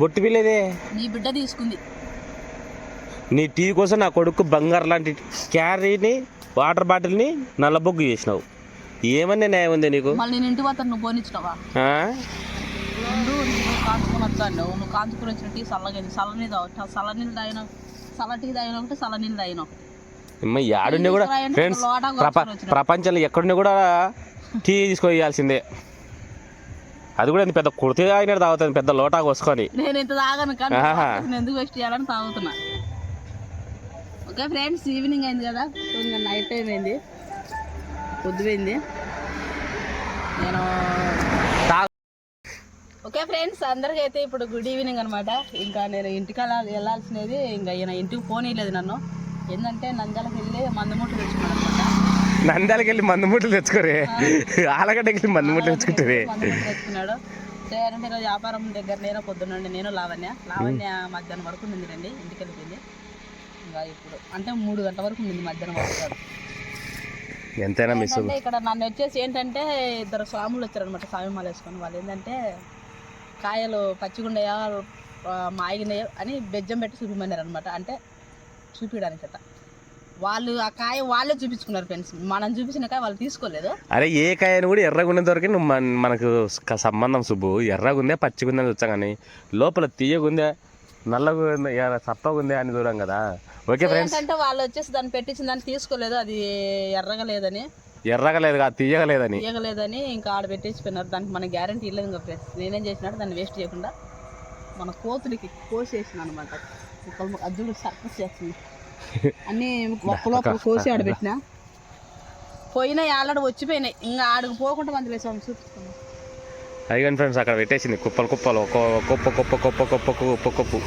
బొట్టు పిల్లదే. నీ బిడ్డ తీసుకుంది. నీ టీ కోసం నా కొడుకు బంగారు లాంటి క్యారీని వాటర్ బాటిల్ని నల్లబొగ్గు చేసినావు. ఏమన్నా న్యాయం ఉంది నీకు? మళ్ళీ నేను ఇంటి పోతాను నువ్వు పోనిచ్చినావా? కాంచుకొని వచ్చాను నువ్వు కాంచుకొని వచ్చిన టీ చల్లగైంది చల్లనీళ్ళు తాగు. చల్లనీళ్ళు తాగిన చల్ల టీ తాగిన ఒకటి చల్లనీళ్ళు తాగిన. ఒకటి అమ్మ యాడుండి కూడా ఫ్రెండ్స్. ప్రపంచంలో ఎక్కడుండి కూడా టీ తీసుకోవాల్సిందే అది కూడా పెద్ద కుర్తి అయినట్టు తాగుతుంది పెద్ద లోటా కోసుకొని. నేను ఇంత తాగను కానీ. నేను ఎందుకు వేస్ట్ చేయాలని తాగుతున్నా. ఓకే ఫ్రెండ్స్ ఈవినింగ్ అయింది కదా? ఇంకా నైట్ టైం అయింది. పొద్దుపోయింది. నేను ఓకే ఫ్రెండ్స్ అందరికీ అయితే ఇప్పుడు గుడ్ ఈవినింగ్ అనమాట ఇంకా నేను ఇంటికి వెళ్ళాల్సినది ఇంకా ఈయన ఇంటికి పోనీయలేదు నన్ను. ఏంటంటే నంద్యాలకు వెళ్ళి మందుమూట తెచ్చుకున్నాడు. అనమాట నంద్యాలకి వెళ్ళి మందు ముట్టలు తెచ్చుకోరే. ఆలగడ్డకి వెళ్ళి మందు ముట్టలు తెచ్చుకుంటారే చేయాలంటే ఈరోజు వ్యాపారం దగ్గర నేను పొద్దున్నండి నేను లావణ్య. లావణ్య మధ్యాహ్నం వరకు ఉంది రండి ఇంటికి వెళ్ళిపోయింది ఇంకా ఇప్పుడు అంటే మూడు గంటల వరకు ఉంది మధ్యాహ్నం వరకు ఎంతైనా మిస్ ఇక్కడ నన్ను వచ్చేసి ఏంటంటే ఇద్దరు స్వాములు వచ్చారనమాట స్వామి మాల వేసుకొని. వాళ్ళు ఏంటంటే కాయలు పచ్చిగుండయా మాగినాయా అని బెజ్జం పెట్టి చూపిమన్నారు అనమాట అంటే చూపించడానికి అట్ట వాళ్ళు ఆ కాయ వాళ్ళే చూపించుకున్నారు ఫ్రెండ్స్ మనం చూపించిన కాయ వాళ్ళు తీసుకోలేదు. అరే ఏ కాయను కూడా ఎర్రగుండే వరకు నువ్వు మన- మనకు క- సంబంధం సుబ్బు. ఎర్రగుందే పచ్చిగుందే అని వచ్చాం కానీ లోపల తీయగుందే నల్లగుందే ఎర్ర- చప్పగుందే అని చూడం కదా. ఓకే ఫ్రెండ్స్ ఏంటంటే వాళ్ళు వచ్చేసి దాన్ని పెట్టించిన దాన్ని తీసుకోలేదు. అది ఎర్రగా లేదని ఎర్రగా లేదు కాదు తీయగా లేదని తీయగలేదని ఇంకా ఆడ పెట్టేసిపోయినారు. దానికి మన గ్యారంటీ ఇవ్వలేదు ఇంకా ఫ్రెండ్స్ నేనేం చేసినట్టు దాన్ని వేస్ట్ చేయకుండా మన కోతులకి కోసేసిన అనమాట అద్దుడు సర్కస్ చేస్తుంది. అన్నీ ఒక్కలోపల కోసి ఆడబెట్టిన? పోయినాయి ఆల్రెడీ వచ్చిపోయినాయి. ఇంకా ఆడికి పోకుండా మంది లేసాము చూపిస్తాము అయ్యి ఫ్రెండ్స్ అక్కడ పెట్టేసింది కుప్పలు కుప్పలు ఒక కుప్ప కుప్ప కుప్ప కుప్ప కుప్ప కుప్పు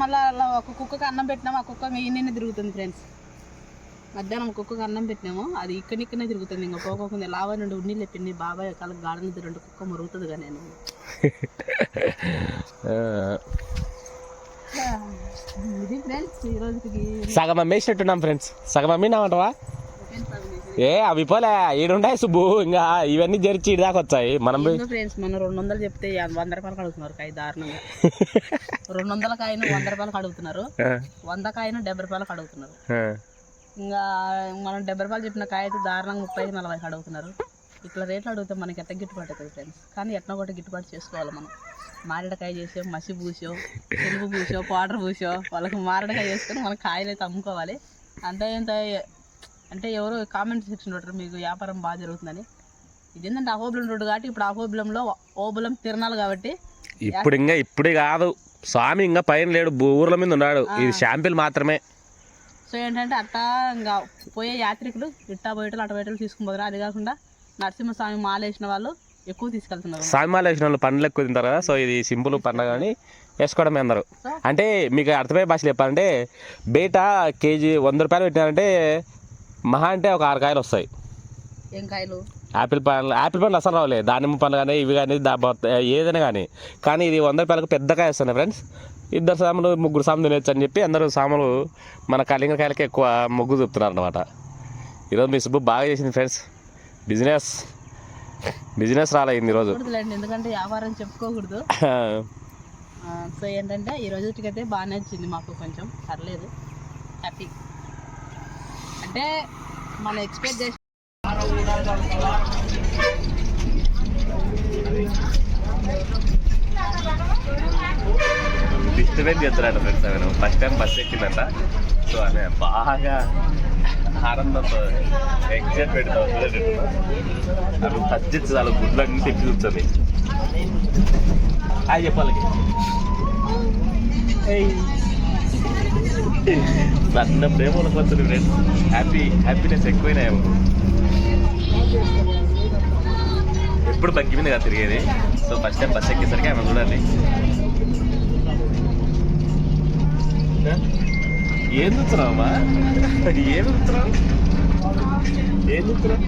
మళ్ళీ ఒక కుక్కకి అన్నం పెట్టినాము ఆ కుక్క మెయిన్ తిరుగుతుంది ఫ్రెండ్స్. మధ్యాహ్నం కుక్కకి అన్నం పెట్టినాము అది ఇక్కడ ఇక్కడనే తిరుగుతుంది. ఇంకా పోకోకుండా లావా నుండి ఉన్ని లేపింది బాబాయ్ కాళ్ళకి గాఢన రెండు కుక్క మరుగుతుంది కానీ నేను. ఇది ఫ్రెండ్స్ ఈ రోజుకి సగం అమ్మేసినట్టున్నాం ఫ్రెండ్స్ సగం అమ్మినామంటవా ఏ అవి పోలే ఈడుంటాయి సుబ్బు. ఇంకా ఇవన్నీ జరిచి ఇటు దాకా వచ్చాయి. మనం ఫ్రెండ్స్ మనం రెండు వందలు చెప్తే వంద రూపాయలకు అడుగుతున్నారు కాయ దారుణంగా. రెండు వందల కాయను వంద రూపాయలకు అడుగుతున్నారు. ఆ, వంద కాయను డెబ్బై రూపాయలకు అడుగుతున్నారు. ఇంకా మనం డెబ్బై రూపాయలు చెప్పిన కాయ అయితే దారుణంగా ముప్పై ఐదు నలభైకి అడుగుతున్నారు. ఇట్లా రేట్లు అడిగితే మనకి ఎట్లా గిట్టుబాటు అవుతుంది ఫ్రెండ్స్ కానీ ఎట్లా ఒకటి గిట్టుబాటు చేసుకోవాలి మనం? మారేడుకాయ చేసో మసి పూసో తెలుగు పూసో పౌడర్ పూసో వాళ్ళకి మారేడుకాయ చేసుకొని మన కాయలు అయితే అమ్ముకోవాలి. అంతే ఇంత అంటే ఎవరో కామెంట్ సెక్షన్ పెట్టారు మీకు వ్యాపారం బాగా జరుగుతుందని. ఇది ఏంటంటే అహోబిలం రోడ్డు కాబట్టి ఇప్పుడు అహోబిలంలో ఓబులం తిరణాలు కాబట్టి ఇప్పుడు ఇంకా ఇప్పుడే కాదు. స్వామి ఇంకా పైన లేడు ఊర్ల మీద ఉన్నాడు. ఇది షాంపిల్ మాత్రమే. సో ఏంటంటే అట్టా ఇంకా పోయే యాత్రికులు ఇట్టా పోయేటలు అట్ట పోయేటలు తీసుకుని పోతారు? అది కాకుండా నరసింహస్వామి మాల వేసిన వాళ్ళు ఎక్కువ తీసుకెళ్తున్నారు. సామాన్లు వేసిన వాళ్ళు పండ్లు ఎక్కువ తింటారు కదా సో ఇది సింపుల్ పండుగ అని వేసుకోవడమే అందరు. అంటే మీకు అర్థమయ్యే భాషలో చెప్పాలంటే బయట కేజీ వంద రూపాయలు పెట్టినారంటే మహా అంటే ఒక ఆరు కాయలు వస్తాయి. ఏం కాయలు? యాపిల్ పండ్లు యాపిల్ పండ్లు అసలు రావులే. దానిమ్మ పండ్లు కానీ ఇవి కానీ ఏదైనా కానీ. కానీ ఇది వంద రూపాయలకు పెద్ద కాయ వస్తున్నాయి ఫ్రెండ్స్. ఇద్దరు సాములు ముగ్గురు సాములు తినచ్చు అని చెప్పి అందరూ సాములు మన కలింగకాయలకి ఎక్కువ మొగ్గు చూపుతున్నారు అనమాట ఈరోజు మీ సుబ్బు బాగా చేసింది ఫ్రెండ్స్. బిజినెస్. బిజినెస్ రాలేదు ఈరోజు. ఎందుకంటే వ్యాపారం చెప్పుకోకూడదు. సో ఏంటంటే ఈ రోజుకైతే బాగానే వచ్చింది మాకు కొంచెం. పర్లేదు. హ్యాపీ అంటే మనం ఎక్స్పెక్ట్ చేసి డిస్టర్బెన్స్ చేస్తున్నాడు ఫ్రెండ్స్ ఆయన ఫస్ట్ టైం బస్ ఎక్కిందంట. సో ఆమె బాగా ఆనందంతో ఎక్సైట్మెంట్ అవి టచ్ చాలు గుడ్లన్నీ తిప్పి చూస్తుంది. అది చెప్పాలి. సన్న ప్రేమ వస్తుంది ఫ్రెండ్స్. హ్యాపీ హ్యాపీనెస్ ఎక్కువైనాయేమో ఎప్పుడు బగ్గి మీద కదా తిరిగేది. సో ఫస్ట్ టైం బస్ ఎక్కేసరికి ఆమె చూడండి ఏం చూస్తున్నావమ్మా ఏం చూస్తున్నావు ఏం చూస్తున్నావు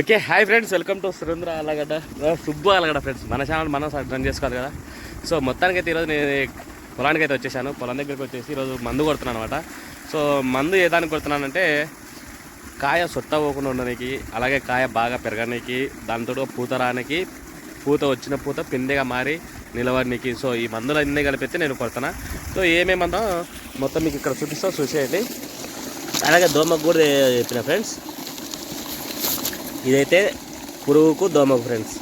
okay hi friends welcome to Surendra Alagadda. Subbu Alagadda friends మన ఛానల్ మనం రన్ చేసుకోవాలి కదా. సో మొత్తానికి అయితే ఈరోజు నేను పొలానికి అయితే వచ్చేసాను. పొలం దగ్గరికి వచ్చేసి ఈరోజు మందు కొడుతున్నాను అనమాట సో మందు ఏ దానికి కొడుతున్నానంటే కాయ సొట్ట పోకుండా ఉండడానికి అలాగే కాయ బాగా పెరగడానికి దాంతో పూత రానికి పూత వచ్చిన పూత పిందెగా మారి నిలవడానికి సో ఈ మందులు అన్నీ కలిపితే నేను కొడతాను? సో ఏమేమన్నా మొత్తం మీకు ఇక్కడ చూపిస్తా చూసేయండి. అలాగే దోమకు కూడా చెప్పిన ఫ్రెండ్స్ ఇదైతే పురుగుకు దోమకు ఫ్రెండ్స్.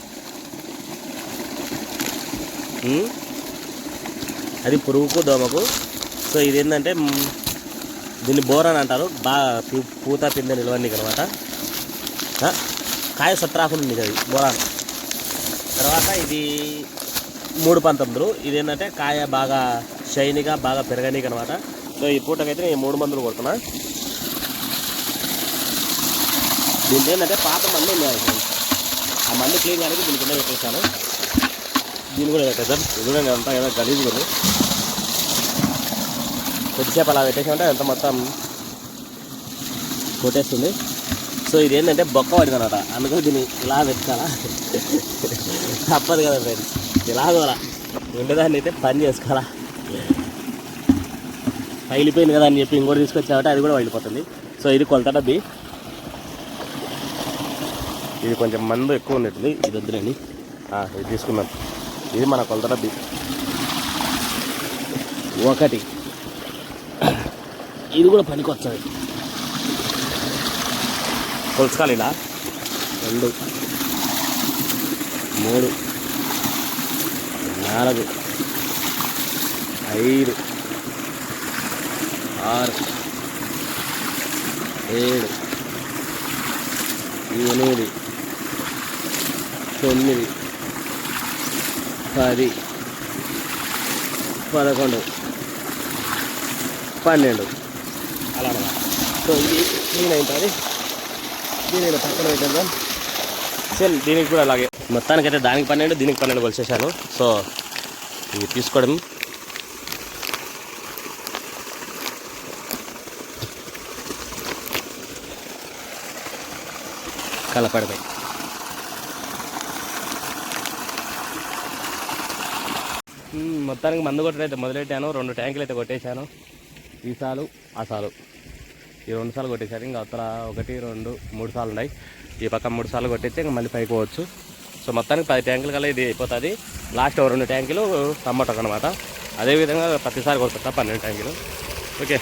అది పురుగుకు దోమకు. సో ఇది ఏంటంటే దీన్ని బోర్ అని అంటారు. బాగా పూ- పూత పిందె నిలవడానికి అనమాట కాయ సొట్ట ఉంది అది బోరాన్. తర్వాత ఇది మూడు పంతొమ్మిదిలు. ఇది ఏంటంటే కాయ బాగా షైనీగా బాగా పెరగనీకి అనమాట సో ఈ పూటకైతే నేను మూడు మందులు కొడుతున్నా. దీంట్లో ఏంటంటే పాత మందు ఉన్నాయి ఆ మందు క్లీన్ చేయడానికి దీని కింద పెట్టేశాను. దీన్ని కూడా పెట్టేశాను ఇది కూడా అంతా ఏదో గలీజ్ కూడా కొద్దిసేపు అలా పెట్టేసామంటే అంత మొత్తం కొట్టేస్తుంది. సో ఇది ఏంటంటే బొక్క పడింది అనమాట అందుకని దీన్ని ఇలా పెట్టుకోవాలా తప్పదు కదా ఫ్రెండ్స్ ఇలా ఉండేదాన్ని అయితే పని చేసుకోవాలా? పగిలిపోయింది కదా అని చెప్పి ఇంకోటి తీసుకొచ్చామంటే అది కూడా పగిలిపోతుంది. సో ఇది కొలత డబ్బి ఇది కొంచెం మందు ఎక్కువ ఉన్నట్టుంది. ఇది వద్దులేండి. ఇది తీసుకున్నాం ఇది మన కొలత డబ్బి ఒకటి. ఇది కూడా పనికొచ్చాయి కొలుచుకోవాలి ఇలా రెండు. మూడు. నాలుగు. ఐదు. ఆరు. ఏడు. ఎనిమిది. తొమ్మిది. పది. పదకొండు. పన్నెండు. అలా సో ఇది క్లీన్ అవుతుంది క్లీన్ అయిన పక్కన పెట్టేద్దాం. సేమ్ దీనికి కూడా అలాగే. మొత్తానికైతే దానికి పన్నెండు దీనికి పన్నెండు కొలిసేసాను సో ఇవి తీసుకోవడం. కలపడమే మొత్తానికి మందు కొట్టడం అయితే మొదలెట్టాను. రెండు ట్యాంకులు అయితే కొట్టేశాను. ఈ సాలు ఆ సాలు. ఈ రెండు సార్లు కొట్టేశారు ఇంకా అవతల ఒకటి రెండు మూడు సార్లు ఉన్నాయి. ఈ పక్క మూడు సార్లు కొట్టేస్తే ఇంకా మళ్ళీ పైకి పోవచ్చు. సో మొత్తానికి పది ట్యాంకులు కల్లా ఇది అయిపోతుంది. లాస్ట్ ఓ రెండు ట్యాంకులు టమాటోకి అనమాట అదేవిధంగా ప్రతిసారి కొడుతుంటా పన్నెండు ట్యాంకులు. ఓకే.